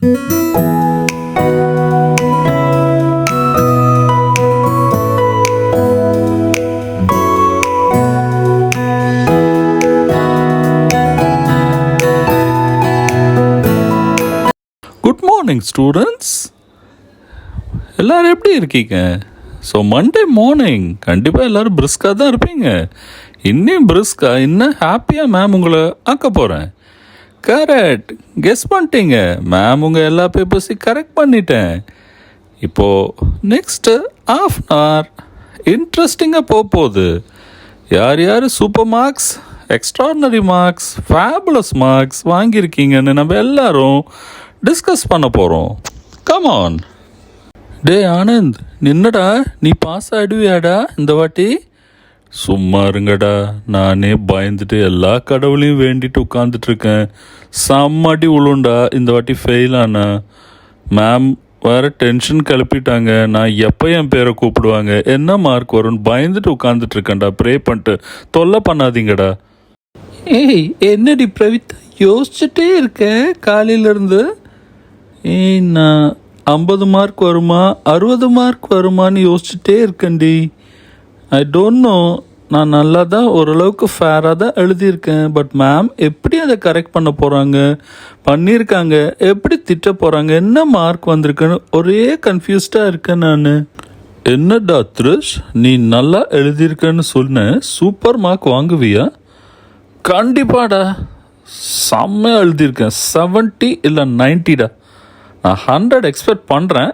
Good morning students எல்லாரும் எப்படி இருக்கீங்க? ஸோ மண்டே மார்னிங் கண்டிப்பாக எல்லாரும் பிரிஸ்காக தான் இருப்பீங்க. இன்னும் பிரிஸ்காக இன்னும் ஹாப்பியாக மேம் உங்களை ஆக்க போகிறேன் கரெக்ட் கெஸ் பண்ணிட்டீங்க. மேம் உங்கள் எல்லா பேப்பர்ஸையும் கரெக்ட் பண்ணிட்டேன். இப்போது நெக்ஸ்ட்டு ஆஃப் அன் ஹவர் இன்ட்ரெஸ்டிங்காக போக போகுது. யார் யார் super marks extraordinary marks fabulous marks வாங்கியிருக்கீங்கன்னு நம்ம எல்லாரும் டிஸ்கஸ் பண்ண போகிறோம் கமான் டே ஆனந்த் நின்னடா நீ பாஸ் ஆயிடுவியாடா இந்த வாட்டி? சும்மா இருங்கடா. நானே பயந்துட்டு எல்லா கடவுளையும் வேண்டிட்டு உட்காந்துட்டு இருக்கேன் செம்மடி உளுண்டா. இந்த வாட்டி ஃபெயில் ஆனா. மேம் வேற டென்ஷன் கிளப்பிட்டாங்க. நான் எப்போ என் பேரை கூப்பிடுவாங்க? என்ன மார்க் வரும்னு பயந்துட்டு உட்காந்துட்டு இருக்கேன்டா ப்ரே பண்ணிட்டு. தொல்லை பண்ணாதீங்கடா. ஏய் என்னடி பிரவித் யோசிச்சுட்டே இருக்கேன் காலையிலேருந்து. ஏய் நான் ஐம்பது மார்க் வருமா? அறுபது மார்க் வருமான்னு யோசிச்சுட்டே இருக்கேன்டி. ஐ டோன்ட் நோ நான் நல்லா தான் ஓரளவுக்கு ஃபேராக தான் எழுதியிருக்கேன். பட் மேம் எப்படி அதை கரெக்ட் பண்ண போகிறாங்க பண்ணியிருக்காங்க. எப்படி திட்ட போகிறாங்க என்ன மார்க் வந்திருக்குன்னு ஒரே கன்ஃபியூஸ்டாக இருக்கேன் நான். என்னடா த்ரிஷ் நீ நல்லா எழுதியிருக்கேன்னு சொன்ன சூப்பர் மார்க் வாங்குவியா? கண்டிப்பாடா. செம்மையாக எழுதியிருக்கேன். செவன்ட்டி இல்லை நைன்ட்டிடா நான் ஹண்ட்ரட் எக்ஸ்பெக்ட் பண்ணுறேன்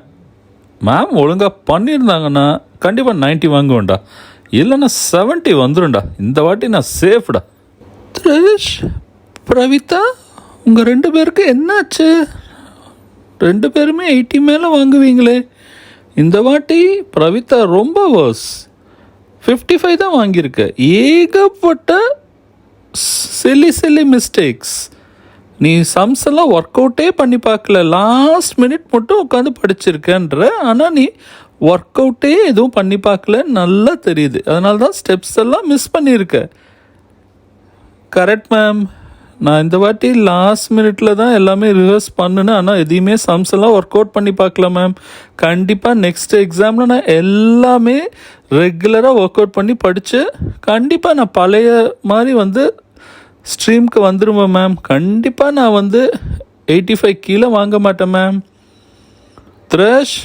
மேம் ஒழுங்காக பண்ணியிருந்தாங்கன்னா கண்டிப்பாக நைன்ட்டி வாங்குவேன்டா. இல்லைன்னா செவன்ட்டி வந்துடும்டா இந்த வாட்டி நான் சேஃப்டா திரேஷ் பிரவிதா உங்கள் ரெண்டு பேருக்கு என்னாச்சு? ரெண்டு பேருமே எயிட்டி மேலே வாங்குவீங்களே. இந்த வாட்டி பிரவிதா ரொம்ப வர்ஸ் ஃபிஃப்டி ஃபைவ் தான் வாங்கியிருக்க. ஏகப்பட்ட சில்லி சில்லி மிஸ்டேக்ஸ் நீ சம்ஸ் எல்லாம் ஒர்க் அவுட்டே பண்ணி பார்க்கல. லாஸ்ட் மினிட் மட்டும் உட்காந்து படிச்சிருக்கேன்ற. ஆனால் நீ ஒர்க் அவுட்டே எதுவும் பண்ணி பார்க்கல நல்லா தெரியுது. அதனால தான் ஸ்டெப்ஸ் எல்லாம் மிஸ் பண்ணியிருக்கேன். கரெக்ட் மேம் நான் இந்த வாட்டி லாஸ்ட் மினிட்ல தான் எல்லாமே ரிவர்ஸ் பண்ணுனேன். ஆனால் எதையுமே சம்ஸ் எல்லாம் ஒர்க் அவுட் பண்ணி பார்க்கல மேம் கண்டிப்பாக நெக்ஸ்ட் எக்ஸாமில் நான் எல்லாமே ரெகுலராக ஒர்க் அவுட் பண்ணி படித்து கண்டிப்பாக நான் பழைய மாதிரி வந்து ஸ்ட்ரீம்க்கு வந்துடுவேன் மேம் கண்டிப்பாக நான் வந்து எயிட்டி ஃபைவ் கீழே வாங்க மாட்டேன் மேம் த்ரஷ்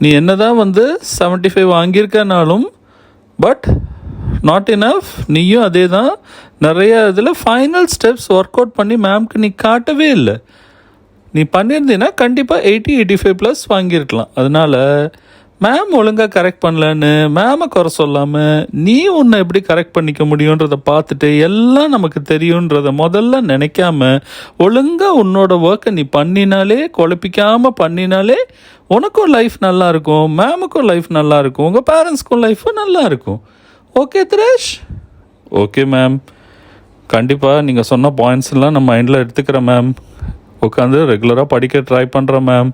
நீ என்ன தான் வந்து செவன்ட்டி ஃபைவ் வாங்கியிருக்கனாலும் பட் நாட் இனஃப் நீயும் அதே தான் நிறைய இதில் ஃபைனல் ஸ்டெப்ஸ் ஒர்க் அவுட் பண்ணி மேம்க்கு நீ காட்டவே இல்லை. நீ பண்ணியிருந்தீன்னா கண்டிப்பாக எயிட்டி எயிட்டி ஃபைவ் ப்ளஸ் வாங்கியிருக்கலாம். அதனால் மேம் ஒழுங்காக கரெக்ட் பண்ணலன்னு மேமை குறை சொல்லாமல் நீ உன்னை எப்படி கரெக்ட் பண்ணிக்க முடியுன்றதை பார்த்துட்டு எல்லாம் நமக்கு தெரியுன்றத முதல்ல நினைக்காம ஒழுங்காக உன்னோட ஒர்க்கை நீ பண்ணினாலே குழப்பிக்காமல் பண்ணினாலே உனக்கும் லைஃப் நல்லா இருக்கும் மேமுக்கும் லைஃப் நல்லா இருக்கும் உங்கள் பேரண்ட்ஸ்க்கும் லைஃபும் நல்லா இருக்கும். ஓகே திரேஷ் ஓகே மேம் கண்டிப்பாக நீங்கள் சொன்ன பாயிண்ட்ஸ் எல்லாம் மைண்டில் எடுத்துக்கிறேன் மேம் உட்காந்து ரெகுலராக படிக்க ட்ரை பண்ணுறேன் மேம்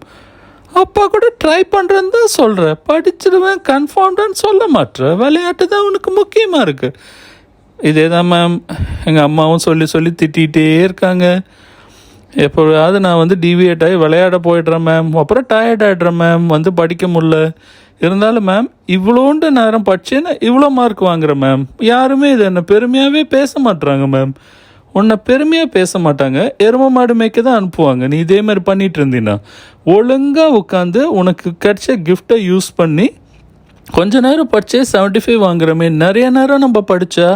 அப்பா கூட ட்ரை பண்ணுறேன்னு தான் சொல்கிறேன் படிச்சிடுவேன் கன்ஃபார்ம்டான்னு சொல்ல மாட்டேன் விளையாட்டு தான் உனக்கு முக்கியமாக இருக்குது இதே தான் மேம் எங்கள் அம்மாவும் சொல்லி சொல்லி திட்டிகிட்டே இருக்காங்க. எப்போதாவது நான் வந்து டிவியேட் ஆகி விளையாட போயிடுறேன் மேம் அப்புறம் டயர்ட் ஆகிடுறேன் மேம் வந்து படிக்க முடில இருந்தாலும் மேம் இவ்வளோண்டு நேரம் படிச்சேன்னா இவ்வளோ மார்க் வாங்குறேன் மேம் யாருமே இது என்ன பெருமையாகவே பேச மாட்டுறாங்க மேம் உன்னை பெருமையாக பேச மாட்டாங்க எரும மாடு மேய்க்க தான் அனுப்புவாங்க. நீ இதே மாதிரி பண்ணிட்டு இருந்தீன்னா. ஒழுங்காக உட்காந்து உனக்கு கிடைச்ச கிஃப்டை யூஸ் பண்ணி கொஞ்ச நேரம் படித்தே செவன்ட்டி ஃபைவ் வாங்குறமே. நிறைய நேரம் நம்ம படித்தா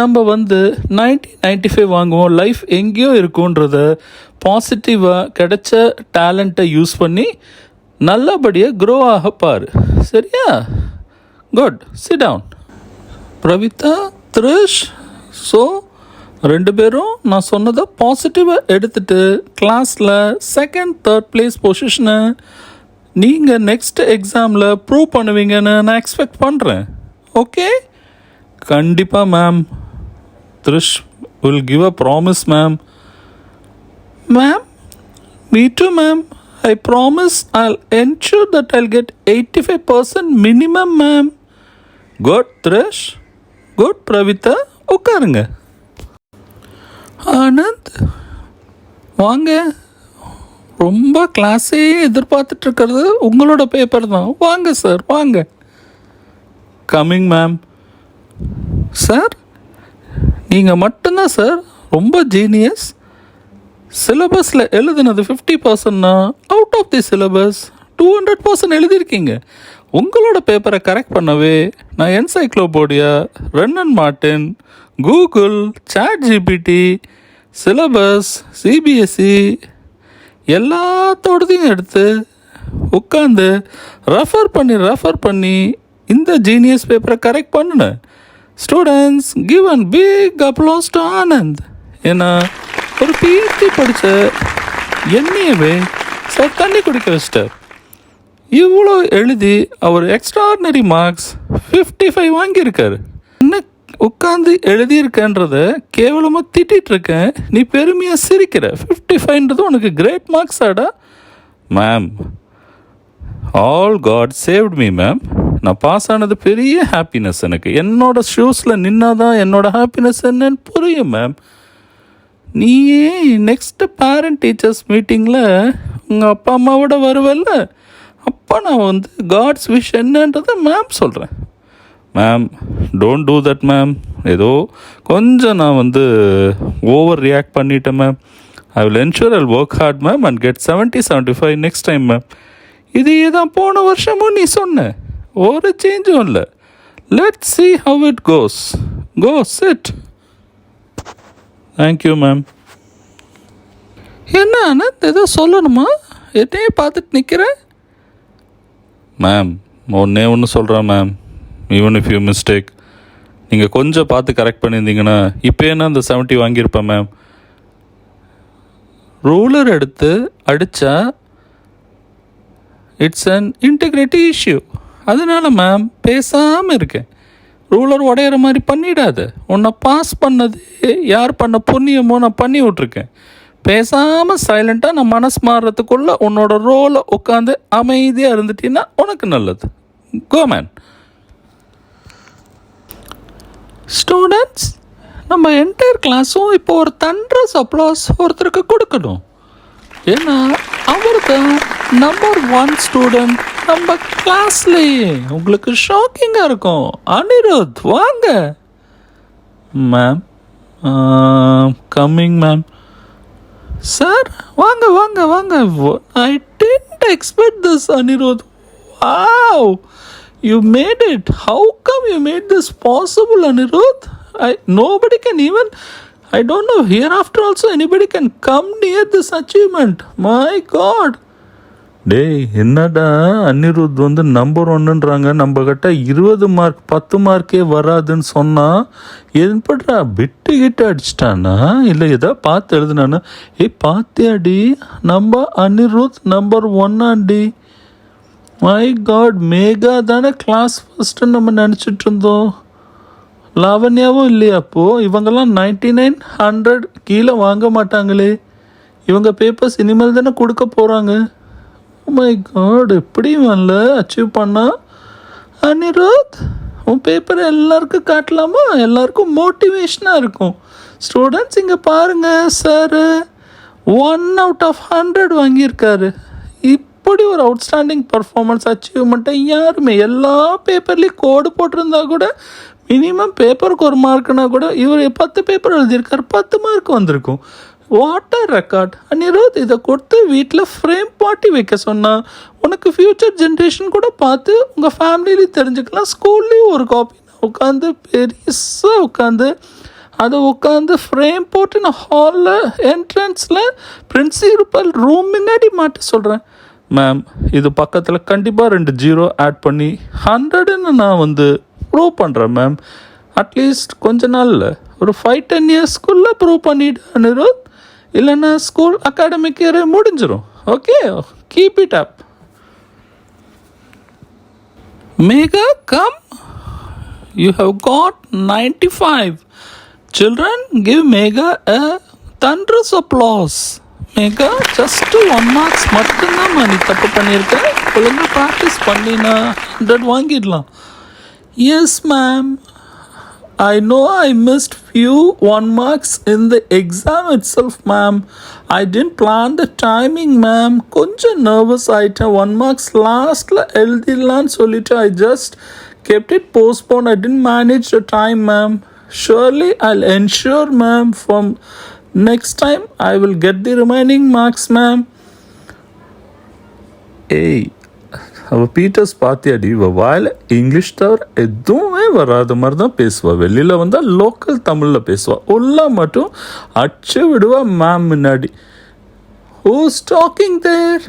நம்ம வந்து நைன்ட்டி நைன்ட்டி ஃபைவ் வாங்குவோம். லைஃப் எங்கேயோ இருக்குன்றத பாசிட்டிவாக கிடைச்ச டேலண்ட்டை யூஸ் பண்ணி நல்லபடியாக க்ரோ ஆக பாரு. சரியா? Good sit down Pravitha Thrish so ரெண்டு பேரும் நான் சொன்னதை பாசிட்டிவாக எடுத்துட்டு கிளாஸில் செகண்ட் தேர்ட் பிளேஸ் பொசிஷனை நீங்கள் நெக்ஸ்ட் எக்ஸாமில் ப்ரூவ் பண்ணுவீங்கன்னு நான் எக்ஸ்பெக்ட் பண்ணுறேன் ஓகே கண்டிப்பாக ma'am Thrish will give a promise ma'am ma'am me too ma'am I promise I'll ensure that I'll get eighty five percent minimum ma'am good Thrish good Pravitha உட்காருங்க. ஆனந்த் வாங்க. ரொம்ப கிளாஸே எதிர்பார்த்துட்ருக்கிறது உங்களோட paper தான். வாங்க சார் வாங்க. Coming ma'am sir நீங்கள் மட்டும்தான் sir ரொம்ப ஜீனியஸ் சிலபஸில் எழுதுனது fifty பர்சன்ட்னா out of the syllabus two hundred percent எழுதியிருக்கீங்க. உங்களோட பேப்பரை கரெக்ட் பண்ணவே நான் என்சைக்ளோபோடியா ரன்னன் Martin Google chat GPT syllabus CBSE எல்லாத்தோடதையும் எடுத்து உட்காந்து ரெஃபர் பண்ணி ரெஃபர் பண்ணி இந்த ஜீனியஸ் பேப்பரை கரெக்ட் பண்ணினேன் students give and big applause to Anand ஏன்னா ஒரு பிஹெச்டி படித்த என்னையவே சார் தண்ணி குடிக்க வச்சிட்டார். இவ்வளோ எழுதி அவர் எக்ஸ்ட்ராடினரி மார்க்ஸ் ஃபிஃப்டி ஃபைவ் வாங்கியிருக்காரு. என்ன உட்காந்து எழுதியிருக்கேன்றத கேவலமாக திட்டிகிட்டு இருக்கேன் நீ பெருமையாக சிரிக்கிற. ஃபிஃப்டி ஃபைவ்ன்றது உனக்கு கிரேட் மார்க்ஸ் ஆடா. Ma'am all God saved me ma'am நான் பாஸ் ஆனது பெரிய ஹாப்பினஸ் எனக்கு. என்னோட ஷூஸில் நின்னாதான் என்னோட ஹாப்பினஸ் என்னன்னு புரியும் மேம் நீயே நெக்ஸ்ட்டு பேரண்ட் டீச்சர்ஸ் மீட்டிங்கில் உங்கள் அப்பா அம்மாவோட வருவல்ல? அப்போ நான் வந்து காட்ஸ் விஷ் என்னன்றதை மேம் சொல்கிறேன் ma'am don't do that ma'am ஏதோ கொஞ்சம் நான் வந்து ஓவர் ரியாக்ட் பண்ணிட்டேன் ma'am I will ensure I'll work hard ma'am and get seventy seventy five next time ma'am இதையே தான் போன வருஷமும் நீ சொன்ன. ஒரு சேஞ்சும் இல்லை. Let see how it goes go sit thank you ma'am என்ன ஏதோ சொல்லணுமா? என்னையே பார்த்துட்டு நிற்கிறேன் மேம் ஒன்றே ஒன்று சொல்கிறேன் ma'am even if you mistake நீங்கள் கொஞ்சம் பார்த்து கரெக்ட் பண்ணியிருந்தீங்கன்னா இப்போ என்ன அந்த செவன்ட்டி வாங்கியிருப்பேன் மேம் ரூலர் எடுத்து அடித்தா இட்ஸ் அன் இன்டெகிரிட்டி இஷ்யூ அதனால் மேம் பேசாமல் இருக்கேன். ரூலர் உடையிற மாதிரி பண்ணிடாத. உன்னை பாஸ் பண்ணது யார் பண்ண புண்ணியமோ நான் பண்ணி விட்ருக்கேன் பேசாமல் சைலண்ட்டாக நான் மனசு மாறுறதுக்குள்ள உன்னோட ரோலை உட்காந்து அமைதியாக இருந்துட்டீங்கன்னா உனக்கு நல்லது. கோமேன் ஸ்டூடெண்ட்ஸ் நம்ம என்டையர் கிளாஸும் இப்போ ஒரு தண்டரஸ் அப்ளாஸ் ஒருத்தருக்கு கொடுக்கணும். ஏன்னா அவர் தான் நம்பர் ஒன் ஸ்டூடெண்ட் நம்ம கிளாஸ்லேயே உங்களுக்கு ஷாக்கிங்காக இருக்கும். அனிருத் வாங்க. மேம் கம்மிங் மேம் சார் வாங்க வாங்க வாங்க I didn't expect this Anirudh wow you made it how come you made this possible Anirudh I nobody can even I don't know here after also anybody can come near this achievement my God டேய் என்னடா அனிருத் வந்து number ஒன்றுன்றாங்க நம்ம கிட்ட இருபது mark பத்து மார்க்கே வராதுன்னு சொன்னால் எப்படிடா பிட்டு கிட்ட அடிச்சிட்டானா? இல்லை ஏதோ பார்த்து எழுதுனானா? ஏய் பார்த்தியாடி? நம்ம அனிருத் நம்பர் ஒன்னாண்டி மை காட் மேகா தானே கிளாஸ் ஃபஸ்ட்டு நம்ம நினச்சிட்டு இருந்தோம். லாவண்யாவும் இல்லையா அப்போது இவங்கெல்லாம் நைன்டி நைன் ஹண்ட்ரட் கீழே வாங்க மாட்டாங்களே. இவங்க பேப்பர்ஸ் இனிமேல் தானே கொடுக்க போகிறாங்க Oh மை காட் எப்படி வரல அச்சீவ் பண்ணா? அனிருத் உன் பேப்பர் எல்லாருக்கும் காட்டலாமா? எல்லாருக்கும் மோட்டிவேஷனாக இருக்கும். ஸ்டூடெண்ட்ஸ் இங்கே பாருங்கள் sir one out of hundred வாங்கியிருக்காரு. இப்படி ஒரு அவுட்ஸ்டாண்டிங் பர்ஃபார்மன்ஸ் அச்சீவ்மெண்ட்டை யாருமே எல்லா பேப்பர்லேயும் கோடு போட்டிருந்தா கூட மினிமம் பேப்பருக்கு ஒரு மார்க்னா கூட இவர் பத்து பேப்பர் எழுதியிருக்காரு பத்து மார்க் வந்திருக்கும். வாட்டர் ரெக்கார்ட் அனிருத் இதை கொடுத்து வீட்டில் ஃப்ரேம் பாட்டி வைக்க சொன்னால் உனக்கு ஃப்யூச்சர் ஜென்ரேஷன் கூட பார்த்து உங்கள் ஃபேமிலியிலையும் தெரிஞ்சுக்கலாம் ஸ்கூல்லேயும் ஒரு காப்பி உட்காந்து பெருசாக உட்காந்து அதை உட்காந்து ஃப்ரேம் போட்டு நான் ஹாலில் என்ட்ரன்ஸில் பிரின்சிபல் ரூம் முன்னாடி மாட்ட சொல்கிறேன் மேம் இது பக்கத்தில் கண்டிப்பாக ரெண்டு ஜீரோ ஆட் பண்ணி ஹண்ட்ரடுன்னு நான் வந்து ப்ரூவ் பண்ணுறேன் மேம் அட்லீஸ்ட் கொஞ்ச நாளில் ஒரு ஃபைவ் டென் இயர்ஸ்க்குள்ளே ப்ரூவ் பண்ணிவிடு அனிருத். இல்லைன்னா ஸ்கூல் அகாடமிக் இயர் முடிஞ்சிடும் okay keep it up Megha come you have got ninety five children give Megha a thunderous applause Megha just one marks மட்டும்தான் நீ தப்பு பண்ணியிருக்க. ஒழுங்காக ப்ராக்டிஸ் பண்ணினா ஹண்ட்ரட் வாங்கிடலாம். Yes ma'am I know I missed few one marks in the exam itself, ma'am. I didn't plan the timing ma'am கொஞ்சம் nervous ஆயிட்டேன் one marks லாஸ்ட்டில் எழுதிடலான்னு சொல்லிட்டு I just kept it postponed. I didn't manage the time, ma'am. Surely I'll ensure, ma'am, from next time I will get the remaining marks, ma'am. ஏய் அவள் peters பார்த்தியாடி இவள் வாயில் English தவிர எதுவுமே வராத மாதிரி தான் பேசுவாள் வெளியில் வந்தால் லோக்கல் தமிழில் பேசுவாள் உள்ள மட்டும் அடிச்சு விடுவா மேம் முன்னாடி who's stalking there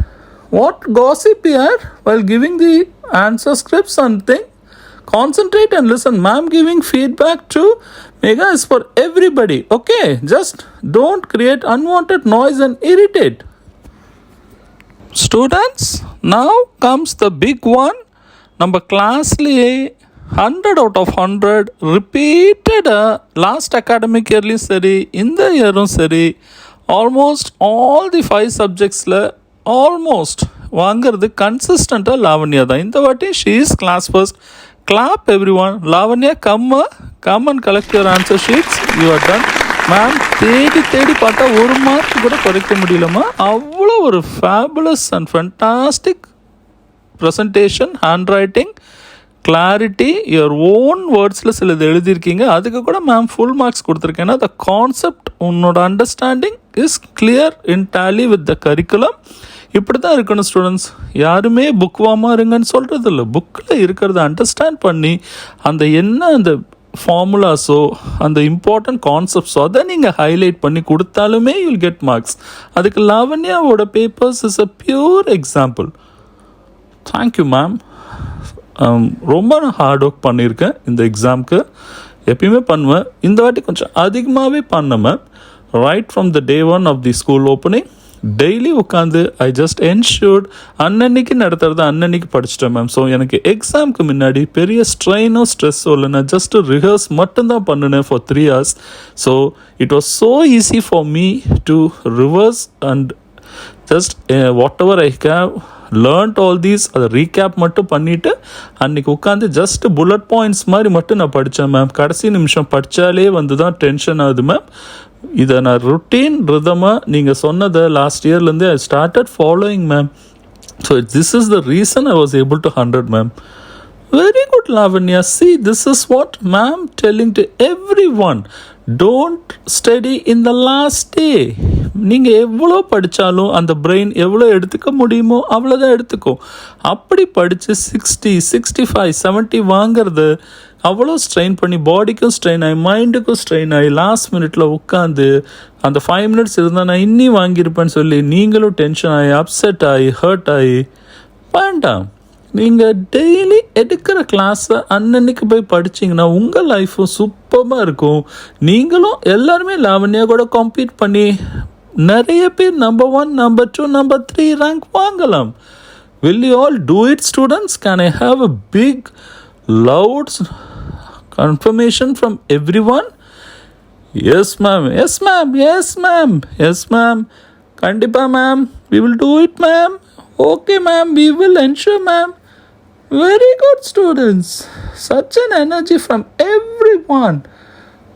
what gossip யார் while giving the answer script something concentrate and listen ma'am giving feedback to Megha is for everybody okay just don't create unwanted noise and irritate students now comes the big one நம்ம கிளாஸ்லேயே hundred out of hundred ரிப்பீட்டடாக last academic இயர்லேயும் சரி இந்த இயரும் சரி almost all the five சப்ஜெக்ட்ஸில் almost வாங்கிறது கன்சிஸ்டண்ட்டாக லாவண்யா தான். இந்த வாட்டி she is class first clap everyone Lavanya come come and collect your answer sheets you are done ma'am தேடி தேடி பார்த்தா ஒரு மார்க் கூட குறைக்க முடியலம்மா. அவ்வளோ ஒரு fabulous and fantastic presentation handwriting clarity your own வேர்ட்ஸில் சிலது எழுதியிருக்கீங்க. அதுக்கு கூட மேம் ஃபுல் மார்க்ஸ் கொடுத்துருக்கேன். த கான்செப்ட் உன்னோட understanding is clear in tally with the curriculum இப்படி தான் இருக்கணும் ஸ்டூடெண்ட்ஸ் யாருமே புக் வாமா இருங்கன்னு சொல்கிறது இல்லை புக்கில் இருக்கிறத அண்டர்ஸ்டாண்ட் பண்ணி அந்த என்ன அந்த ஃபார்முலாஸோ அந்த இம்பார்ட்டண்ட் கான்செப்ட்ஸோ அதை நீங்கள் ஹைலைட் பண்ணி கொடுத்தாலுமே யூல் கெட் மார்க்ஸ் அதுக்கு லாவண்யாவோட papers is a pure example thank you ma'am ரொம்ப நான் ஹார்ட் ஒர்க் பண்ணியிருக்கேன் இந்த எக்ஸாம்க்கு எப்பயுமே பண்ணுவேன். இந்த வாட்டி கொஞ்சம் அதிகமாகவே பண்ணேன் ma'am right from the day one of the school opening daily உட்காந்து ஐ ஜஸ்ட் என்ஷூர்ட் அன்னன்னைக்கு நடத்துறது அன்னன்னைக்கு படிச்சிட்டேன் மேம் ஸோ எனக்கு எக்ஸாம்க்கு முன்னாடி பெரிய ஸ்ட்ரெயினோ ஸ்ட்ரெஸ்ஸோ இல்லை நான் ஜஸ்ட் ரிஹர்ஸ் மட்டும்தான் பண்ணினேன் for three hours so it was so easy for me to reverse and just whatever I have learned all these அதை ரீகேப் மட்டும் பண்ணிவிட்டு அன்றைக்கி உட்காந்து ஜஸ்ட் புல்லட் பாயிண்ட்ஸ் மாதிரி மட்டும் நான் படித்தேன் மேம் கடைசி நிமிஷம் படித்தாலே வந்து தான் டென்ஷன் ஆகுது மேம் இதை நான் ருட்டீன் ரிதமாக நீங்கள் சொன்னதை last இயர்லேருந்தே I started following ma'am so this is the reason I was able to hundred ma'am very good Lavanya see this is what ma'am telling to everyone don't study in the last day நீங்கள் எவ்வளோ படித்தாலும் அந்த brain எவ்வளோ எடுத்துக்க முடியுமோ அவ்வளோதான் எடுத்துக்கும். அப்படி படித்து சிக்ஸ்டி சிக்ஸ்டி ஃபைவ் செவன்ட்டி வாங்கிறது அவ்வளோ ஸ்ட்ரெயின் பண்ணி பாடிக்கும் ஸ்ட்ரெயின் ஆகி மைண்டுக்கும் ஸ்ட்ரெயின் ஆகி லாஸ்ட் மினிட்ல உட்காந்து அந்த ஃபைவ் மினிட்ஸ் இருந்தால் நான் இன்னி வாங்கியிருப்பேன்னு சொல்லி நீங்களும் டென்ஷன் ஆகி அப்செட் ஆகி ஹர்ட் ஆகி வேண்டாம். நீங்கள் டெய்லி எடுக்கிற கிளாஸை அன்னன்னைக்கு போய் படிச்சீங்கன்னா உங்கள் லைஃப்பும் சூப்பமாக இருக்கும். நீங்களும் எல்லாருமே லாவண்யா கூட காம்பீட் பண்ணி நிறைய பேர் number one number two number three rank வாங்கலாம். Will you all do it students can I have a big loud confirmation from everyone? Yes ma'am. Yes ma'am. Yes ma'am. Yes ma'am. Kandipa ma'am. We will do it ma'am. Okay ma'am. We will ensure ma'am. Very good students. Such an energy from everyone.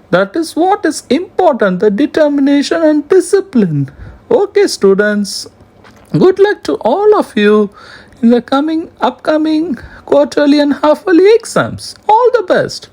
That is what is important the determination and discipline. Okay students. Good luck to all of you the coming, upcoming quarterly and half yearly exams. All the best.